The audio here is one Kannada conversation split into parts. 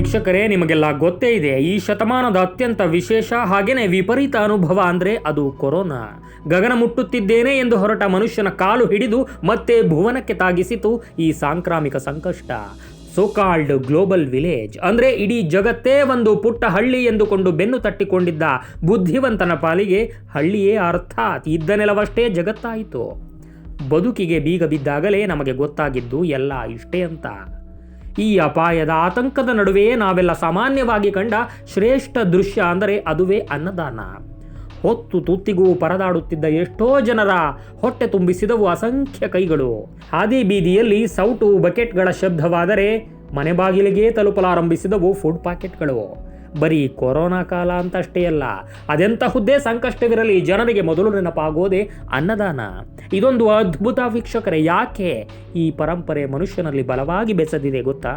ವೀಕ್ಷಕರೇ, ನಿಮಗೆಲ್ಲ ಗೊತ್ತೇ ಇದೆ, ಈ ಶತಮಾನದ ಅತ್ಯಂತ ವಿಶೇಷ ಹಾಗೇನೆ ವಿಪರೀತ ಅನುಭವ ಅಂದ್ರೆ ಅದು ಕೊರೋನಾ. ಗಗನ ಮುಟ್ಟುತ್ತಿದ್ದೇನೆ ಎಂದು ಹೊರಟ ಮನುಷ್ಯನ ಕಾಲು ಹಿಡಿದು ಮತ್ತೆ ಭುವನಕ್ಕೆ ತಾಗಿಸಿತು ಈ ಸಾಂಕ್ರಾಮಿಕ ಸಂಕಷ್ಟ. ಸೋಕಾಲ್ಡ್ ಗ್ಲೋಬಲ್ ವಿಲೇಜ್ ಅಂದ್ರೆ ಇಡೀ ಜಗತ್ತೇ ಒಂದು ಪುಟ್ಟ ಹಳ್ಳಿ ಎಂದುಕೊಂಡು ಬೆನ್ನು ತಟ್ಟಿಕೊಂಡಿದ್ದ ಬುದ್ಧಿವಂತನ ಪಾಲಿಗೆ ಹಳ್ಳಿಯೇ ಅರ್ಥಾತ್ ಇದ್ದ ನೆಲವಷ್ಟೇ ಜಗತ್ತಾಯಿತು. ಬದುಕಿಗೆ ಬೀಗ ಬಿದ್ದಾಗಲೇ ನಮಗೆ ಗೊತ್ತಾಗಿದ್ದು ಎಲ್ಲ ಇಷ್ಟೇ ಅಂತ. ಈ ಅಪಾಯದ ಆತಂಕದ ನಡುವೆಯೇ ನಾವೆಲ್ಲ ಸಾಮಾನ್ಯವಾಗಿ ಕಂಡ ಶ್ರೇಷ್ಠ ದೃಶ್ಯ ಅಂದರೆ ಅದುವೇ ಅನ್ನದಾನ. ಹೊತ್ತು ತುತ್ತಿಗೂ ಪರದಾಡುತ್ತಿದ್ದ ಎಷ್ಟೋ ಜನರ ಹೊಟ್ಟೆ ತುಂಬಿಸಿದವು ಅಸಂಖ್ಯ ಕೈಗಳು. ಹಾದಿ ಬೀದಿಯಲ್ಲಿ ಸೌಟು ಬಕೆಟ್ಗಳ ಶಬ್ದವಾದರೆ ಮನೆ ಬಾಗಿಲಿಗೆ ತಲುಪಲಾರಂಭಿಸಿದವು ಫುಡ್ ಪಾಕೆಟ್ಗಳು. ಬರೀ ಕೊರೋನಾ ಕಾಲ ಅಂತಷ್ಟೇ ಅಲ್ಲ ಅದೆಂತಹುದ್ದೇ ಸಂಕಷ್ಟವಿರಲಿ, ಜನರಿಗೆ ಮೊದಲು ನೆನಪಾಗೋದೇ ಅನ್ನದಾನ. ಇದೊಂದು ಅದ್ಭುತ ವೀಕ್ಷಕರೇ, ಯಾಕೆ ಈ ಪರಂಪರೆ ಮನುಷ್ಯನಲ್ಲಿ ಬಲವಾಗಿ ಬೆಸೆದಿದೆ ಗೊತ್ತಾ?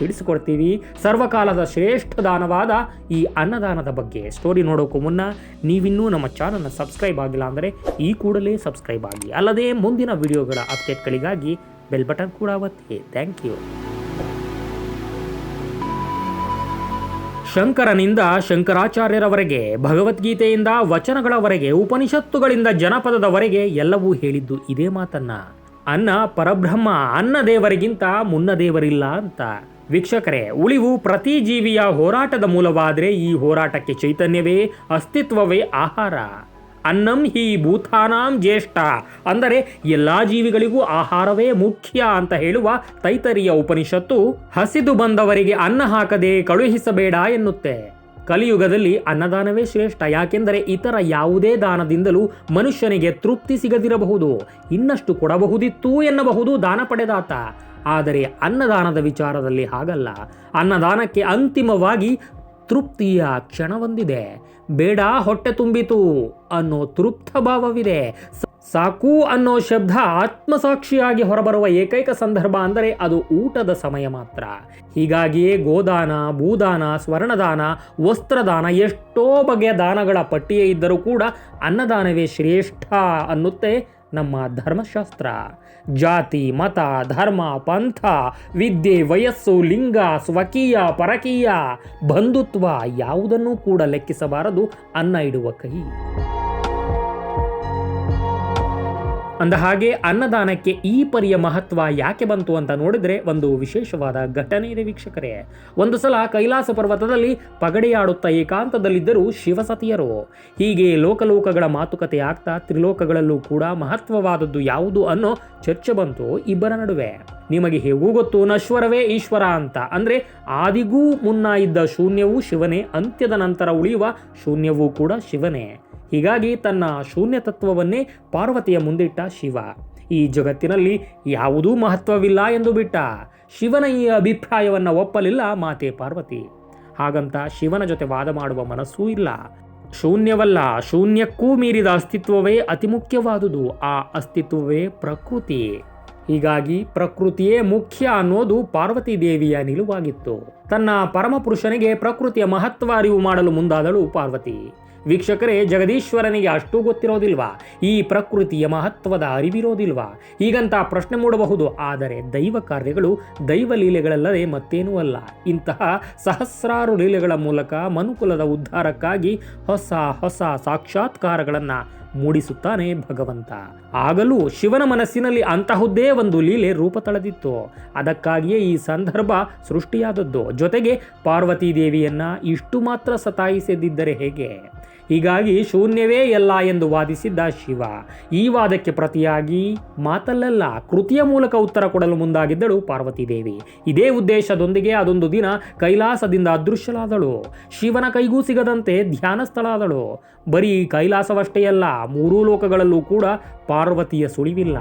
ತಿಳಿಸಿಕೊಡ್ತೀವಿ, ಸರ್ವಕಾಲದ ಶ್ರೇಷ್ಠ ದಾನವಾದ ಈ ಅನ್ನದಾನದ ಬಗ್ಗೆ. ಸ್ಟೋರಿ ನೋಡೋಕ್ಕೂ ಮುನ್ನ, ನೀವಿನ್ನೂ ನಮ್ಮ ಚಾನಲ್ನ ಸಬ್ಸ್ಕ್ರೈಬ್ ಆಗಿಲ್ಲ ಅಂದರೆ ಈ ಕೂಡಲೇ ಸಬ್ಸ್ಕ್ರೈಬ್ ಆಗಿ. ಅಲ್ಲದೆ ಮುಂದಿನ ವಿಡಿಯೋಗಳ ಅಪ್ಡೇಟ್ಗಳಿಗಾಗಿ ಬೆಲ್ ಬಟನ್ ಕೂಡ ಒತ್ತಿ. Thank you. ಶಂಕರನಿಂದ ಶಂಕರಾಚಾರ್ಯರವರೆಗೆ, ಭಗವದ್ಗೀತೆಯಿಂದ ವಚನಗಳವರೆಗೆ, ಉಪನಿಷತ್ತುಗಳಿಂದ ಜನಪದದವರೆಗೆ ಎಲ್ಲವೂ ಹೇಳಿದ್ದು ಇದೇ ಮಾತನ್ನ. ಅನ್ನ ಪರಬ್ರಹ್ಮ ಅನ್ನ ದೇವರಿಗಿಂತ ಮುನ್ನ ದೇವರಿಲ್ಲ ಅಂತ. ವೀಕ್ಷಕರೇ, ಉಳಿವು ಪ್ರತಿ ಜೀವಿಯ ಹೋರಾಟದ ಮೂಲವಾದರೆ ಈ ಹೋರಾಟಕ್ಕೆ ಚೈತನ್ಯವೇ, ಅಸ್ತಿತ್ವವೇ ಆಹಾರ. ಅನ್ನಂ ಹಿ ಭೂತಾನಾಂ ಜ್ಯೇಷ್ಠ. ಅಂದರೆ ಎಲ್ಲ ಜೀವಿಗಳಿಗೂ ಆಹಾರವೇ ಮುಖ್ಯ ಅಂತ ಹೇಳುವ ತೈತರಿಯ ಉಪನಿಷತ್ತು ಹಸಿದು ಬಂದವರಿಗೆ ಅನ್ನ ಹಾಕದೆ ಕಳುಹಿಸಬೇಡ ಎನ್ನುತ್ತೆ. ಕಲಿಯುಗದಲ್ಲಿ ಅನ್ನದಾನವೇ ಶ್ರೇಷ್ಠ, ಯಾಕೆಂದರೆ ಇತರ ಯಾವುದೇ ದಾನದಿಂದಲೂ ಮನುಷ್ಯನಿಗೆ ತೃಪ್ತಿ ಸಿಗದಿರಬಹುದು, ಇನ್ನಷ್ಟು ಕೊಡಬಹುದಿತ್ತು ಎನ್ನಬಹುದು ದಾನ ಪಡೆದಾತ. ಆದರೆ ಅನ್ನದಾನದ ವಿಚಾರದಲ್ಲಿ ಹಾಗಲ್ಲ. ಅನ್ನದಾನಕ್ಕೆ ಅಂತಿಮವಾಗಿ ತೃಪ್ತಿಯ ಕ್ಷಣವೊಂದಿದೆ. ಬೇಡ, ಹೊಟ್ಟೆ ತುಂಬಿತು ಅನ್ನೋ ತೃಪ್ತ ಭಾವವಿದೆ. ಸಾಕು ಅನ್ನೋ ಶಬ್ದ ಆತ್ಮಸಾಕ್ಷಿಯಾಗಿ ಹೊರಬರುವ ಏಕೈಕ ಸಂದರ್ಭ ಅಂದರೆ ಅದು ಊಟದ ಸಮಯ ಮಾತ್ರ. ಹೀಗಾಗಿಯೇ ಗೋದಾನ, ಭೂದಾನ, ಸ್ವರ್ಣದಾನ, ವಸ್ತ್ರದಾನ, ಎಷ್ಟೋ ಬಗೆಯ ದಾನಗಳ ಪಟ್ಟಿಯೇ ಇದ್ದರೂ ಕೂಡ ಅನ್ನದಾನವೇ ಶ್ರೇಷ್ಠ ಅನ್ನುತ್ತೆ ನಮ್ಮ ಧರ್ಮಶಾಸ್ತ್ರ, ಜಾತಿ, ಮತ, ಧರ್ಮ, ಪಂಥ, ವಿದ್ಯೆ, ವಯಸ್ಸು, ಲಿಂಗ, ಸ್ವಕೀಯ, ಪರಕೀಯ, ಬಂಧುತ್ವ ಯಾವುದನ್ನೂ ಕೂಡ ಲೆಕ್ಕಿಸಬಾರದು ಅನ್ನ ಇಡುವ ಕೈ ಅಂದ ಹಾಗೆ ಅನ್ನದಾನಕ್ಕೆ ಈ ಪರಿಯ ಮಹತ್ವ ಯಾಕೆ ಬಂತು ಅಂತ ನೋಡಿದ್ರೆ ಒಂದು ವಿಶೇಷವಾದ ಘಟನೆ ಇದೆ ವೀಕ್ಷಕರೇ. ಒಂದು ಸಲ ಕೈಲಾಸ ಪರ್ವತದಲ್ಲಿ ಪಗಡೆಯಾಡುತ್ತಾ ಏಕಾಂತದಲ್ಲಿದ್ದರು ಶಿವಸತಿಯರು. ಹೀಗೆ ಲೋಕಲೋಕಗಳ ಮಾತುಕತೆ ಆಗ್ತಾ ತ್ರಿಲೋಕಗಳಲ್ಲೂ ಕೂಡ ಮಹತ್ವವಾದದ್ದು ಯಾವುದು ಅನ್ನೋ ಚರ್ಚೆ ಬಂತು ಇಬ್ಬರ ನಡುವೆ. ನಿಮಗೆ ಹೇಗೂ ಗೊತ್ತು ನಶ್ವರವೇ ಈಶ್ವರ ಅಂತ. ಅಂದ್ರೆ ಆದಿಗೂ ಮುನ್ನ ಇದ್ದ ಶೂನ್ಯವೂ ಶಿವನೇ, ಅಂತ್ಯದ ನಂತರ ಉಳಿಯುವ ಶೂನ್ಯವೂ ಕೂಡ ಶಿವನೇ. ಹೀಗಾಗಿ ತನ್ನ ಶೂನ್ಯ ತತ್ವವನ್ನೇ ಪಾರ್ವತಿಯ ಮುಂದಿಟ್ಟ ಶಿವ. ಈ ಜಗತ್ತಿನಲ್ಲಿ ಯಾವುದೂ ಮಹತ್ವವಿಲ್ಲ ಎಂದು ಬಿಟ್ಟ ಶಿವನ ಈ ಅಭಿಪ್ರಾಯವನ್ನು ಒಪ್ಪಲಿಲ್ಲ ಮಾತೆ ಪಾರ್ವತಿ. ಹಾಗಂತ ಶಿವನ ಜೊತೆ ವಾದ ಮಾಡುವ ಮನಸ್ಸೂ ಇಲ್ಲ. ಶೂನ್ಯವಲ್ಲ, ಶೂನ್ಯಕ್ಕೂ ಮೀರಿದ ಅಸ್ತಿತ್ವವೇ ಅತಿ ಮುಖ್ಯವಾದುದು, ಆ ಅಸ್ತಿತ್ವವೇ ಪ್ರಕೃತಿ. ಹೀಗಾಗಿ ಪ್ರಕೃತಿಯೇ ಮುಖ್ಯ ಅನ್ನೋದು ಪಾರ್ವತಿ ದೇವಿಯ ನಿಲುವಾಗಿತ್ತು. ತನ್ನ ಪರಮಪುರುಷನಿಗೆ ಪ್ರಕೃತಿಯ ಮಹತ್ವ ಅರಿವು ಮಾಡಲು ಮುಂದಾದಳು ಪಾರ್ವತಿ. ವೀಕ್ಷಕರೇ, ಜಗದೀಶ್ವರನಿಗೆ ಅಷ್ಟು ಗೊತ್ತಿರೋದಿಲ್ವಾ? ಈ ಪ್ರಕೃತಿಯ ಮಹತ್ವದ ಅರಿವಿರೋದಿಲ್ವಾ? ಹೀಗಂತ ಪ್ರಶ್ನೆ ಮೂಡಬಹುದು, ಆದರೆ ದೈವ ಕಾರ್ಯಗಳು ದೈವ ಲೀಲೆಗಳಲ್ಲದೆ ಮತ್ತೇನೂ ಅಲ್ಲ. ಇಂತಹ ಸಹಸ್ರಾರು ಲೀಲೆಗಳ ಮೂಲಕ ಮನುಕುಲದ ಉದ್ಧಾರಕ್ಕಾಗಿ ಹೊಸ ಹೊಸ ಸಾಕ್ಷಾತ್ಕಾರಗಳನ್ನು ಮೂಡಿಸುತ್ತಾನೆ ಭಗವಂತ. ಆಗಲೂ ಶಿವನ ಮನಸ್ಸಿನಲ್ಲಿ ಅಂತಹುದ್ದೇ ಒಂದು ಲೀಲೆ ರೂಪ ತಳೆದಿತ್ತು. ಅದಕ್ಕಾಗಿಯೇ ಈ ಸಂದರ್ಭ ಸೃಷ್ಟಿಯಾದದ್ದು. ಜೊತೆಗೆ ಪಾರ್ವತಿ ದೇವಿಯನ್ನ ಇಷ್ಟು ಮಾತ್ರ ಸತಾಯಿಸದಿದ್ದರೆ ಹೇಗೆ? ಹೀಗಾಗಿ ಶೂನ್ಯವೇ ಎಲ್ಲ ಎಂದು ವಾದಿಸಿದ್ದ ಶಿವ. ಈ ವಾದಕ್ಕೆ ಪ್ರತಿಯಾಗಿ ಮಾತಲ್ಲೆಲ್ಲ, ಕೃತಿಯ ಮೂಲಕ ಉತ್ತರ ಕೊಡಲು ಮುಂದಾಗಿದ್ದಳು ಪಾರ್ವತಿ ದೇವಿ ಇದೇ ಉದ್ದೇಶದೊಂದಿಗೆ ಅದೊಂದು ದಿನ ಕೈಲಾಸದಿಂದ ಅದೃಶ್ಯಲಾದಳು ಶಿವನ ಕೈಗೂ ಸಿಗದಂತೆ ಧ್ಯಾನಸ್ಥಳಾದಳು. ಬರೀ ಕೈಲಾಸವಷ್ಟೇ ಅಲ್ಲ, ಮೂರೂ ಲೋಕಗಳಲ್ಲೂ ಕೂಡ ಪಾರ್ವತಿಯ ಸುಳಿವಿಲ್ಲ.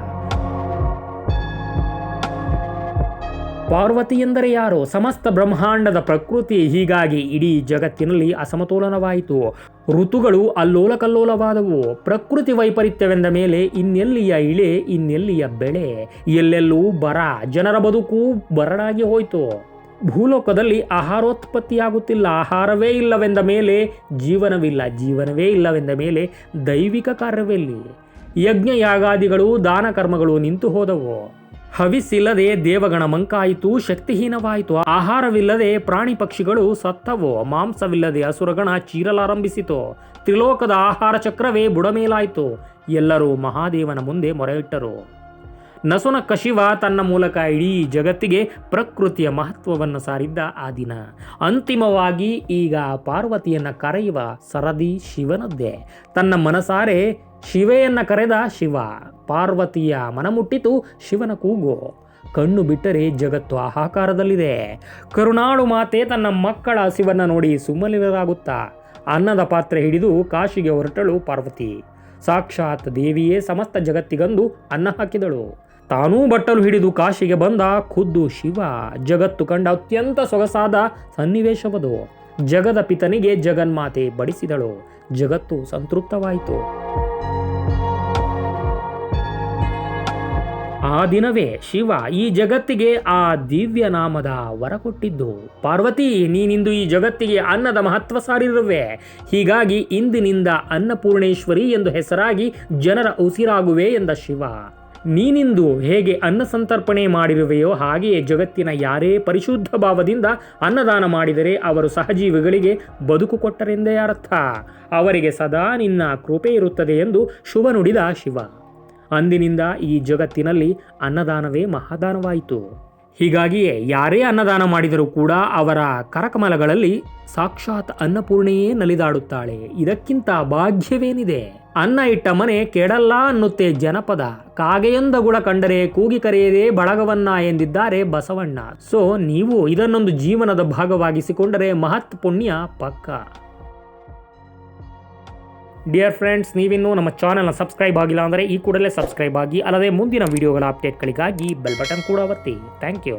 ಪಾರ್ವತಿ ಎಂದರೆ ಯಾರು? ಸಮಸ್ತ ಬ್ರಹ್ಮಾಂಡದ ಪ್ರಕೃತಿ, ಹೀಗಾಗಿ ಇಡೀ ಜಗತ್ತಿನಲ್ಲಿ ಅಸಮತೋಲನವಾಯಿತು. ಋತುಗಳು ಅಲ್ಲೋಲಕಲ್ಲೋಲವಾದವು. ಪ್ರಕೃತಿ ವೈಪರೀತ್ಯವೆಂದ ಮೇಲೆ ಇನ್ನೆಲ್ಲಿಯ ಇಳೆ, ಇನ್ನೆಲ್ಲಿಯ ಬೆಳೆ? ಎಲ್ಲೆಲ್ಲೂ ಬರ, ಜನರ ಬದುಕು ಬರಡಾಗಿ ಹೋಯಿತು. ಭೂಲೋಕದಲ್ಲಿ ಆಹಾರೋತ್ಪತ್ತಿಯಾಗುತ್ತಿಲ್ಲ, ಆಹಾರವೇ ಇಲ್ಲವೆಂದ ಮೇಲೆ ಜೀವನವಿಲ್ಲ, ಜೀವನವೇ ಇಲ್ಲವೆಂದ ಮೇಲೆ ದೈವಿಕ ಕಾರ್ಯವೆಲ್ಲಿ. ಯಜ್ಞ ಯಾಗಾದಿಗಳು ದಾನ ಕರ್ಮಗಳು ನಿಂತು ಹೋದವು. ಹವಿಸ್ಸಿಲ್ಲದೆ ದೇವಗಣ ಮಂಕಾಯಿತು, ಶಕ್ತಿಹೀನವಾಯಿತು. ಆಹಾರವಿಲ್ಲದೆ ಪ್ರಾಣಿ ಪಕ್ಷಿಗಳು ಸತ್ತವು, ಮಾಂಸವಿಲ್ಲದೆ ಅಸುರಗಣ ಚೀರಲಾರಂಭಿಸಿತು. ತ್ರಿಲೋಕದ ಆಹಾರ ಚಕ್ರವೇ ಬುಡಮೇಲಾಯಿತು. ಎಲ್ಲರೂ ಮಹಾದೇವನ ಮುಂದೆ ಮೊರೆಯಿಟ್ಟರು. ನಸುನ ಕಶಿವ ತನ್ನ ಮೂಲಕ ಇಡೀ ಜಗತ್ತಿಗೆ ಪ್ರಕೃತಿಯ ಮಹತ್ವವನ್ನು ಸಾರಿದ್ದ ಆ ದಿನ. ಅಂತಿಮವಾಗಿ ಈಗ ಪಾರ್ವತಿಯನ್ನ ಕರೆಯುವ ಸರದಿ ಶಿವನದ್ದೇ. ತನ್ನ ಮನಸಾರೆ ಶಿವೆಯನ್ನ ಕರೆದ ಶಿವ, ಪಾರ್ವತಿಯ ಮನಮುಟ್ಟಿತು ಶಿವನ ಕೂಗು. ಕಣ್ಣು ಬಿಟ್ಟರೆ ಜಗತ್ತು ಆಹಾಕಾರದಲ್ಲಿದೆ. ಕರುಣಾಳು ಮಾತೆ ತನ್ನ ಮಕ್ಕಳ ಹಸಿವನ್ನು ನೋಡಿ ಸುಮ್ಮನಿರಲಾಗುತ್ತಾ, ಅನ್ನದ ಪಾತ್ರೆ ಹಿಡಿದು ಕಾಶಿಗೆ ಹೊರಟಳು ಪಾರ್ವತಿ. ಸಾಕ್ಷಾತ್ ದೇವಿಯೇ ಸಮಸ್ತ ಜಗತ್ತಿಗಂದು ಅನ್ನ ಹಾಕಿದಳು. ತಾನೂ ಬಟ್ಟಲು ಹಿಡಿದು ಕಾಶಿಗೆ ಬಂದ ಖುದ್ದು ಶಿವ, ಜಗತ್ತು ಕಂಡ ಅತ್ಯಂತ ಸೊಗಸಾದ ಸನ್ನಿವೇಶವದು. ಜಗದ ಪಿತನಿಗೆ ಜಗನ್ಮಾತೆ ಬಡಿಸಿದಳು. ಜಗತ್ತು ಸಂತೃಪ್ತವಾಯಿತು. ಆ ದಿನವೇ ಶಿವ ಈ ಜಗತ್ತಿಗೆ ಆ ದಿವ್ಯ ನಾಮದ ವರ ಕೊಟ್ಟಿದ್ದು. ಪಾರ್ವತಿ, ನೀನಿಂದು ಈ ಜಗತ್ತಿಗೆ ಅನ್ನದ ಮಹತ್ವ ಸಾರಿರುವೆ. ಹೀಗಾಗಿ ಇಂದಿನಿಂದ ಅನ್ನಪೂರ್ಣೇಶ್ವರಿ ಎಂದು ಹೆಸರಾಗಿ ಜನರ ಉಸಿರಾಗುವೆ ಎಂದ ಶಿವ. ನೀನಿಂದು ಹೇಗೆ ಅನ್ನ ಸಂತರ್ಪಣೆ ಮಾಡಿರುವೆಯೋ ಹಾಗೆಯೇ ಜಗತ್ತಿನ ಯಾರೇ ಪರಿಶುದ್ಧ ಭಾವದಿಂದ ಅನ್ನದಾನ ಮಾಡಿದರೆ ಅವರು ಸಹಜೀವಿಗಳಿಗೆ ಬದುಕು ಕೊಟ್ಟರೆಂದೇ ಅರ್ಥ. ಅವರಿಗೆ ಸದಾ ನಿನ್ನ ಕೃಪೆ ಇರುತ್ತದೆ ಎಂದು ಶುಭ ನುಡಿದ ಶಿವ. ಅಂದಿನಿಂದ ಈ ಜಗತ್ತಿನಲ್ಲಿ ಅನ್ನದಾನವೇ ಮಹಾದಾನವಾಯಿತು. ಹೀಗಾಗಿಯೇ ಯಾರೇ ಅನ್ನದಾನ ಮಾಡಿದರೂ ಕೂಡ ಅವರ ಕರಕಮಲಗಳಲ್ಲಿ ಸಾಕ್ಷಾತ್ ಅನ್ನಪೂರ್ಣೆಯೇ ನಲಿದಾಡುತ್ತಾಳೆ. ಇದಕ್ಕಿಂತ ಭಾಗ್ಯವೇನಿದೆ? ಅನ್ನ ಇಟ್ಟ ಮನೆ ಕೆಡಲ್ಲ ಅನ್ನುತ್ತೆ ಜನಪದ. ಕಾಗೆಯೊಂದ ಗುಣ ಕಂಡರೆ ಕೂಗಿ ಕರೆಯದೆ ಬಳಗವನ್ನ ಎಂದಿದ್ದಾರೆ ಬಸವಣ್ಣ. ಸೊ, ನೀವು ಇದನ್ನೊಂದು ಜೀವನದ ಭಾಗವಾಗಿಸಿಕೊಂಡರೆ ಮಹತ್ ಪುಣ್ಯ ಪಕ್ಕ. ಡಿಯರ್ ಫ್ರೆಂಡ್ಸ್ ನೀವಿನ್ನೂ ನಮ್ಮ ಚಾನಲ್ನ ಸಬ್ಸ್ಕ್ರೈಬ್ ಆಗಿಲ್ಲ ಅಂದರೆ ಈ ಕೂಡಲೇ ಸಬ್ಸ್ಕ್ರೈಬ್ ಆಗಿ, ಅಲ್ಲದೆ ಮುಂದಿನ ವೀಡಿಯೋಗಳ ಅಪ್ಡೇಟ್ಗಳಿಗಾಗಿ ಬೆಲ್ ಬಟನ್ ಕೂಡ ಒತ್ತಿ. Thank you